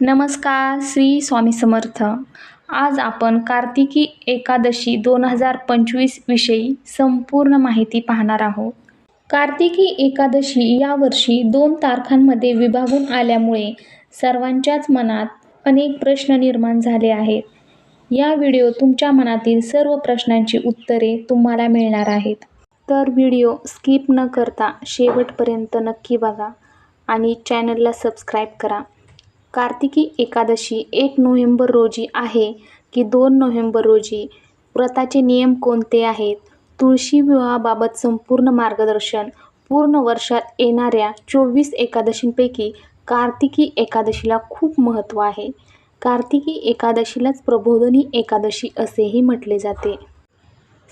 नमस्कार श्री स्वामी समर्थ. आज आपण कार्तिकी एकादशी दोन हजार पंचवीस विषयी संपूर्ण माहिती पाहणार आहोत. कार्तिकी एकादशी यावर्षी दोन तारखांमध्ये विभागून आल्यामुळे सर्वांच्याच मनात अनेक प्रश्न निर्माण झाले आहेत. या व्हिडिओ तुमच्या मनातील सर्व प्रश्नांची उत्तरे तुम्हाला मिळणार आहेत. तर व्हिडिओ स्किप न करता शेवटपर्यंत नक्की बघा आणि चॅनलला सबस्क्राईब करा. कार्तिकी एकादशी एक नोव्हेंबर रोजी आहे की दोन नोव्हेंबर रोजी. व्रताचे नियम कोणते आहेत? तुळशी विवाहाबाबत संपूर्ण मार्गदर्शन. पूर्ण वर्षात येणाऱ्या चोवीस एकादशींपैकी कार्तिकी एकादशीला खूप महत्त्व आहे. कार्तिकी एकादशीलाच प्रबोधनी एकादशी असेही म्हटले जाते.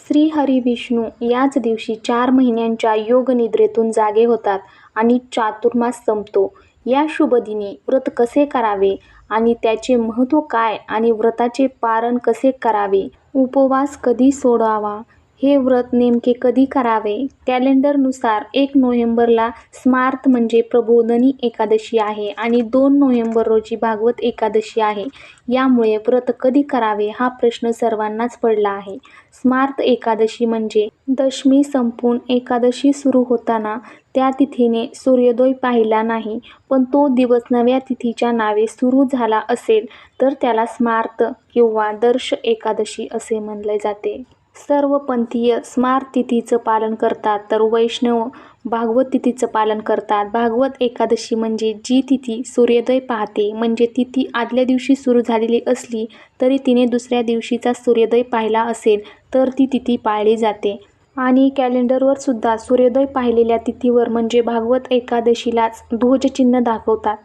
श्री हरी विष्णू याच दिवशी चार महिन्यांच्या योगनिद्रेतून जागे होतात आणि चातुर्मास संपतो. या शुभदिनी व्रत कसे करावे आणि त्याचे महत्त्व काय आणि व्रताचे पारण कसे करावे? उपवास कधी सोडावा? हे व्रत नेमके कधी करावे? कॅलेंडरनुसार एक नोव्हेंबरला स्मार्त म्हणजे प्रबोधनी एकादशी आहे आणि दोन नोव्हेंबर रोजी भागवत एकादशी आहे. यामुळे व्रत कधी करावे हा प्रश्न सर्वांनाच पडला आहे. स्मार्त एकादशी म्हणजे दशमी संपून एकादशी सुरू होताना त्या तिथीने सूर्योदय पाहिला नाही पण तो दिवस नव्या तिथीच्या नावे सुरू झाला असेल तर त्याला स्मार्त किंवा दर्श एकादशी असे म्हणले जाते. सर्व पंथीय स्मार्त तिथीचं पालन करतात. तर वैष्णव भागवत तिथीचं पालन करतात. भागवत एकादशी म्हणजे जी तिथी सूर्योदय पाहते. म्हणजे तिथी आदल्या दिवशी सुरू झालेली असली तरी तिने दुसऱ्या दिवशीचा सूर्योदय पाहिला असेल तर ती तिथी पाळली जाते. आणि कॅलेंडरवर सुद्धा सूर्योदय पाहिलेल्या तिथीवर म्हणजे भागवत एकादशीलाच ध्वजचिन्ह दाखवतात.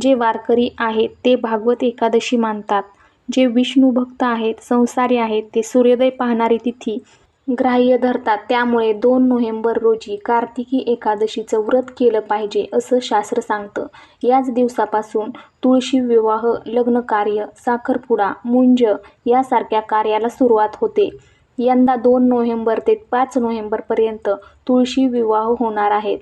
जे वारकरी आहेत ते भागवत एकादशी मानतात. जे विष्णू भक्त आहेत संसारी आहेत ते सूर्योदय पाहणारी तिथी ग्राह्य धरतात. त्यामुळे दोन नोव्हेंबर रोजी कार्तिकी एकादशीचं व्रत केलं पाहिजे असं शास्त्र सांगतं. याच दिवसापासून तुळशी विवाह लग्नकार्य साखरपुडा मुंज यासारख्या कार्याला सुरुवात होते. यंदा दोन नोव्हेंबर ते पाच नोव्हेंबरपर्यंत तुळशी विवाह होणार आहेत.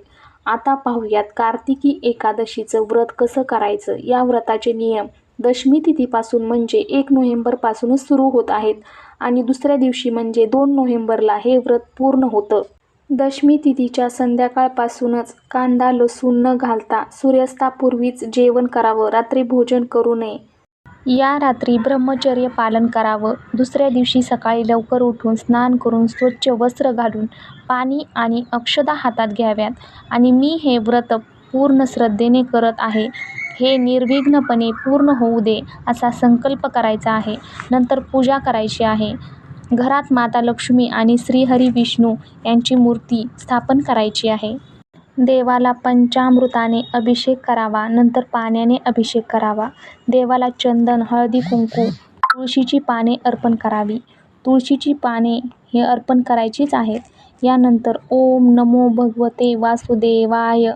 आता पाहूयात कार्तिकी एकादशीचं व्रत कसं करायचं? या व्रताचे नियम दशमी तिथीपासून म्हणजे एक नोव्हेंबरपासूनच सुरू होत आहेत आणि दुसऱ्या दिवशी म्हणजे दोन नोव्हेंबरला हे व्रत पूर्ण होतं. दशमी तिथीच्या संध्याकाळपासूनच कांदा लसूण न घालता सूर्यास्तापूर्वीच जेवण करावं रात्री भोजन करू नये. या रात्री ब्रह्मचर्य पालन करावं. दुसऱ्या दिवशी सकाळी लवकर उठून स्नान करून स्वच्छ वस्त्र घालून पाणी आणि अक्षदा हातात घ्याव्यात. आणि मी हे व्रत पूर्ण श्रद्धेने करत आहे. हे निर्विघ्नपणे पूर्ण होऊ दे असा संकल्प करायचा आहे. नंतर पूजा करायची आहे. घरात माता लक्ष्मी आणि श्रीहरी विष्णू यांची मूर्ती स्थापन करायची आहे. देवाला पंचामृताने अभिषेक करावा नंतर पाण्याने अभिषेक करावा. देवाला चंदन हळदी कुंकू तुळशीची पाने अर्पण करावी. तुळशीची पाने हे अर्पण करायचीच आहेत. यानंतर ओम नमो भगवते वासुदेवाय.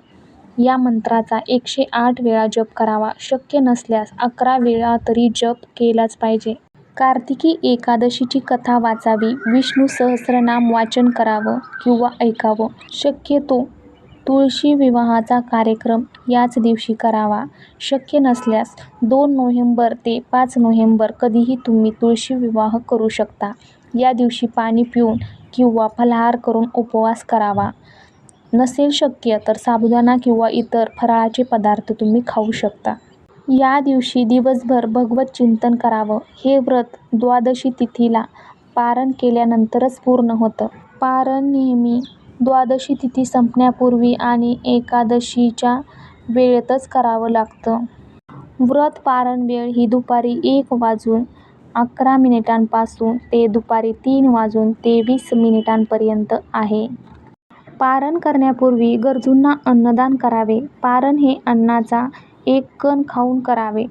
या मंत्राचा एकशे आठ वेळा जप करावा. शक्य नसल्यास अकरा वेळा तरी जप केलाच पाहिजे. कार्तिकी एकादशीची कथा वाचावी. विष्णू सहस्रनाम वाचन करावं किंवा ऐकावं. शक्यतो तुळशी विवाहाचा कार्यक्रम याच दिवशी करावा. शक्य नसल्यास दोन नोव्हेंबर ते पाच नोव्हेंबर कधीही तुम्ही तुळशी विवाह करू शकता. या दिवशी पाणी पिऊन किंवा फलाहार करून उपवास करावा. नसेल शक्य तर साबुदाणा किंवा इतर फराळाचे पदार्थ तुम्ही खाऊ शकता. या दिवशी दिवसभर भगवत चिंतन करावं. हे व्रत द्वादशी तिथीला पारण केल्यानंतरच पूर्ण होतं. पारण नेहमी द्वादशी तिथी संपण्यापूर्वी आणि एकादशीच्या वेळेतच करावं लागतं. व्रत पारण वेळ ही दुपारी एक वाजून अकरा मिनिटांपासून ते दुपारी तीन वाजून तेवीस मिनिटांपर्यंत आहे. पारण करण्यापूर्वी गरजूंना अन्नदान करावे. पारण हे अन्नाचा एक कण खाऊन करावे.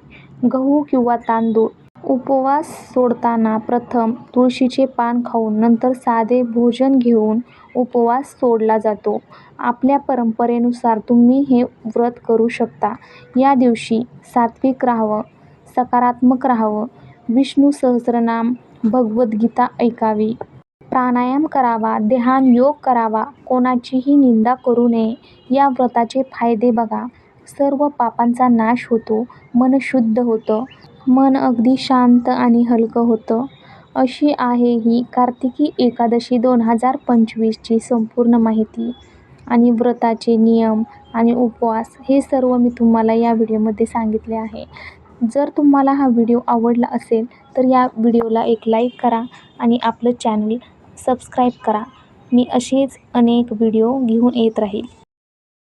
गहू किंवा तांदूळ. उपवास सोडताना प्रथम तुळशीचे पान खाऊन नंतर साधे भोजन घेऊन उपवास सोडला जातो. आपल्या परंपरेनुसार तुम्ही हे व्रत करू शकता. या दिवशी सात्विक राहावं सकारात्मक राहावं. विष्णू सहस्रनाम भगवद्गीता ऐकावी. प्राणायाम करावा ध्यान योग करावा कोणाचीही निंदा करू नये या व्रताचे फायदे बघा. सर्व पापांचा नाश होतो मन शुद्ध होतं मन अगदी शांत आणि हलकं होतं. अशी आहे ही कार्तिकी एकादशी दोन हजार पंचवीसची संपूर्ण माहिती. आणि व्रताचे नियम आणि उपवास हे सर्व मी तुम्हाला या व्हिडिओमध्ये सांगितले आहे. जर तुम्हाला हा व्हिडिओ आवडला असेल तर या व्हिडिओला एक लाईक करा आणि आपलं चॅनल सबस्क्राईब करा. मी असेच अनेक व्हिडिओ घेऊन येत राहील.